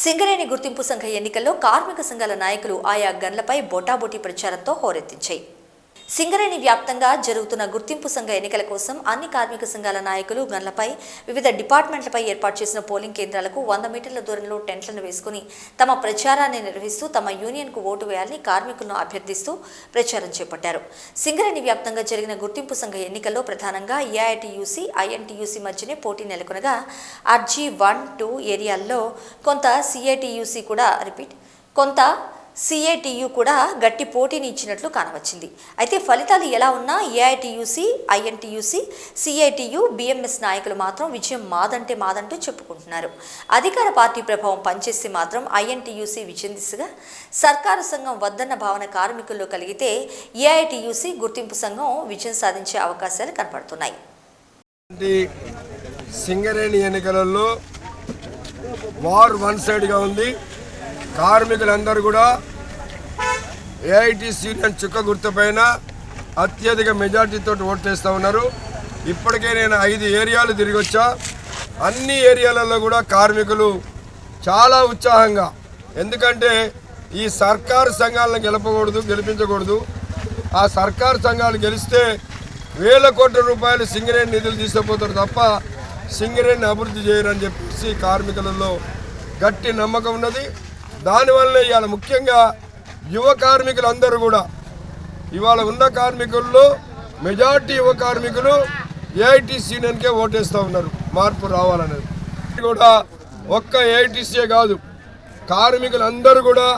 సింగరేణి గుర్తింపు సంఘ ఎన్నికల్లో కార్మిక సంఘాల నాయకులు ఆయా గన్లపై బోటాబోటీ ప్రచారంతో హోరెత్తించాయి. సింగరేణి వ్యాప్తంగా జరుగుతున్న గుర్తింపు సంఘ ఎన్నికల కోసం అన్ని కార్మిక సంఘాల నాయకులు గన్లపై వివిధ డిపార్ట్మెంట్లపై ఏర్పాటు చేసిన పోలింగ్ కేంద్రాలకు వంద మీటర్ల దూరంలో టెంట్లను వేసుకుని తమ ప్రచారాన్ని నిర్వహిస్తూ తమ యూనియన్కు ఓటు వేయాలని కార్మికులను అభ్యర్థిస్తూ ప్రచారం చేపట్టారు. సింగరేణి వ్యాప్తంగా జరిగిన గుర్తింపు సంఘ ఎన్నికల్లో ప్రధానంగా ఏఐటియుసి ఐఎన్టీయూసీ మధ్యనే పోటీ నెలకొనగా ఆర్జీ వన్ టూ ఏరియాల్లో కొంత సిఐటియుసి కూడా రిపీట్ కొంత సిఐటియు కూడా గట్టి పోటీని ఇచ్చినట్లు కానవచ్చింది. అయితే ఫలితాలు ఎలా ఉన్నా ఏఐటియుసి ఐఎన్టీయూసి సిఐటియు బిఎంఎస్ నాయకులు మాత్రం విజయం మాదంటే మాదంటూ చెప్పుకుంటున్నారు. అధికార పార్టీ ప్రభావం పనిచేస్తే మాత్రం ఐఎన్టీయూసి విజయం దిశగా సర్కారు సంఘం వద్దన్న భావన కార్మికుల్లో కలిగితే ఏఐటియుసి గుర్తింపు సంఘం విజయం సాధించే అవకాశాలు కనపడుతున్నాయి. సింగరేణి ఎన్నికలలో వార్ వన్ సైడ్గా ఉంది. కార్మికులందరూ కూడా ఏఐటీసీ యూనియన్ చుక్క గుర్తుపైన అత్యధిక మెజార్టీతో ఓటు చేస్తూ ఉన్నారు. ఇప్పటికే నేను ఐదు ఏరియాలు తిరిగి వచ్చా. అన్ని ఏరియాలలో కూడా కార్మికులు చాలా ఉత్సాహంగా. ఎందుకంటే ఈ సర్కారు సంఘాలను గెలపకూడదు గెలిపించకూడదు. ఆ సర్కారు సంఘాలు గెలిస్తే వేల కోట్ల రూపాయలు సింగరేణి నిధులు తీసుకుపోతారు తప్ప సింగరేణిని అభివృద్ధి చేయరని చెప్పేసి కార్మికులలో గట్టి నమ్మకం ఉన్నది. దానివల్ల ఇవాళ ముఖ్యంగా యువ కార్మికులందరూ కూడా ఇవాళ ఉన్న కార్మికుల్లో మెజార్టీ యువ కార్మికులు ఏఐటీసీ యూనియన్కే ఓటేస్తూ ఉన్నారు మార్పు రావాలనేది. కూడా ఒక్క ఏఐటీసీయే కాదు కార్మికులందరూ కూడా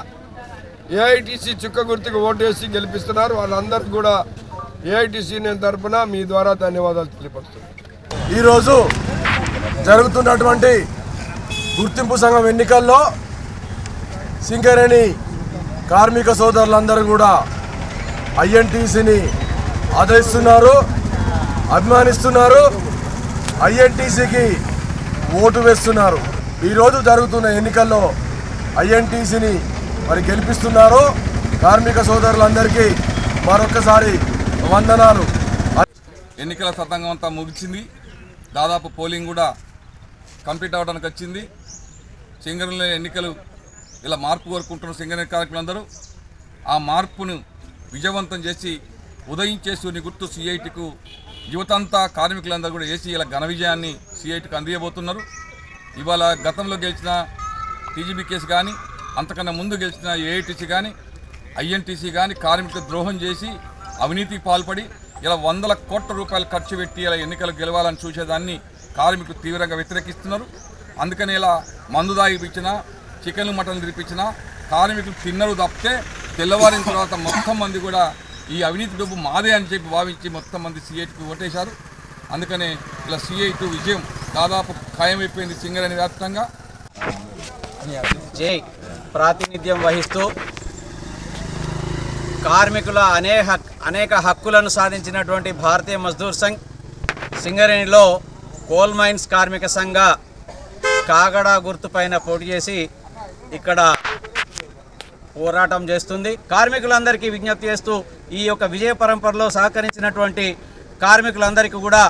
ఏఐటీసీ చుక్క గుర్తుకు ఓటేసి గెలిపిస్తున్నారు. వాళ్ళందరికీ కూడా ఏఐటీసీ నేను తరఫున మీ ద్వారా ధన్యవాదాలు తెలియపరుస్తున్నాను. ఈరోజు జరుగుతున్నటువంటి గుర్తింపు సంఘం ఎన్నికల్లో సింగరేణి కార్మిక సోదరులందరూ కూడా ఐఎన్టీసీని ఆదరిస్తున్నారు అభిమానిస్తున్నారు ఐఎన్టీసీకి ఓటు వేస్తున్నారు. ఈరోజు జరుగుతున్న ఎన్నికల్లో ఐఎన్టీసీని మరి గెలిపిస్తున్నారు. కార్మిక సోదరులందరికీ మరొకసారి వందనాలు. ఎన్నికల సతంగం అంతా ముగిసింది. దాదాపు పోలింగ్ కూడా కంప్లీట్ అవ్వడానికి వచ్చింది సింగరేణి ఎన్నికలు ఇలా మార్పు కోరుకుంటున్న సింగరేణి కార్మికులందరూ ఆ మార్పును విజయవంతం చేసి ఉదయించే సూర్యుని గుర్తు సిఐటికు యువతంతా కార్మికులందరూ కూడా వేసి ఇలా ఘన విజయాన్ని సిఐటికి అందియబోతున్నారు. ఇవాళ గతంలో గెలిచిన టీజీబీ కేసు కానీ అంతకన్నా ముందు గెలిచిన ఏఐటీసీ కానీ ఐఎన్టీసీ కానీ కార్మికులు ద్రోహం చేసి అవినీతికి పాల్పడి ఇలా వందల కోట్ల రూపాయలు ఖర్చు పెట్టి ఇలా ఎన్నికలు గెలవాలని చూసేదాన్ని కార్మికులు తీవ్రంగా వ్యతిరేకిస్తున్నారు. అందుకని ఇలా మందు దాగిపించిన చికెన్ మటన్ తినిపించిన కార్మికులు తిన్నరు తప్పితే తెల్లవారిన తర్వాత మొత్తం మంది కూడా ఈ అవినీతి డబ్బు మాదే అని చెప్పి భావించి మొత్తం మంది సిఐటికి ఓటేశారు. అందుకనే ఇలా సిఐ టు విజయం దాదాపు ఖాయమైపోయింది సింగరేణి వ్యాప్తంగా. జై. ప్రాతినిధ్యం వహిస్తూ కార్మికుల అనేక అనేక హక్కులను సాధించినటువంటి భారతీయ మజ్దూర్ సంఘ్ సింగరేణిలో కోల్ మైన్స్ కార్మిక సంఘ కాగడా గుర్తుపైన పోటీ చేసి ఇక్కడ పోరాటం చేస్తుంది. కార్మికులందరికీ విజ్ఞప్తి చేస్తూ ఈ యొక్క విజయ పరంపరలో సహకరించినటువంటి కార్మికులందరికీ కూడా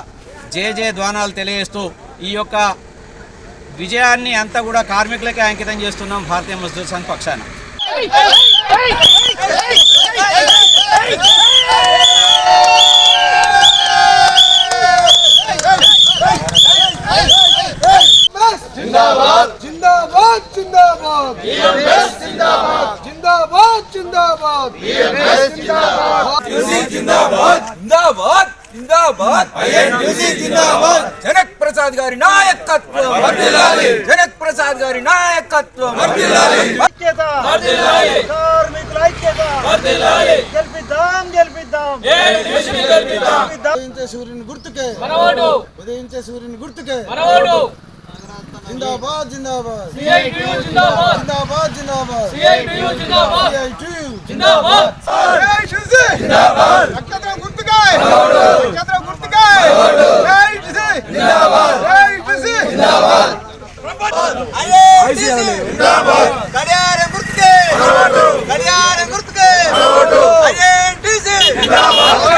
జేజే ద్వానాలు తెలియజేస్తూ ఈ యొక్క విజయాన్ని అంతా కూడా కార్మికులకే అంకితం చేస్తున్నాం భారతీయ మజ్దూర్ సంఘ్ పక్షాన. జిందాబాద్ జిందాబాద్ జిందాబాద్ జిందాబాద్ జిందాబాద్ జిందాబాద్ జిందాబాద్ జిందాబాద్ జనక్ ప్రసాద్ గారి నాయకత్వం జనక్ ప్రసాద్ గారి నాయకత్వం ఐక్యత కార్మికుల ఐక్యత గెలిపిద్దాం గెలిపిద్దాం ఉదయించే సూర్యుని గుర్తుకే ఉదయించే సూర్యుని గుర్తుకే జిందాబాద్ జిందాబాద్ జిందాబాద్ జిందాబాద్ నక్షత్రం గుర్తుకాయ నక్షత్రం గుర్తుకాయ జిందాబాద్ ఐఏ జిందాబాద్ కడియారం గుర్తుకాయ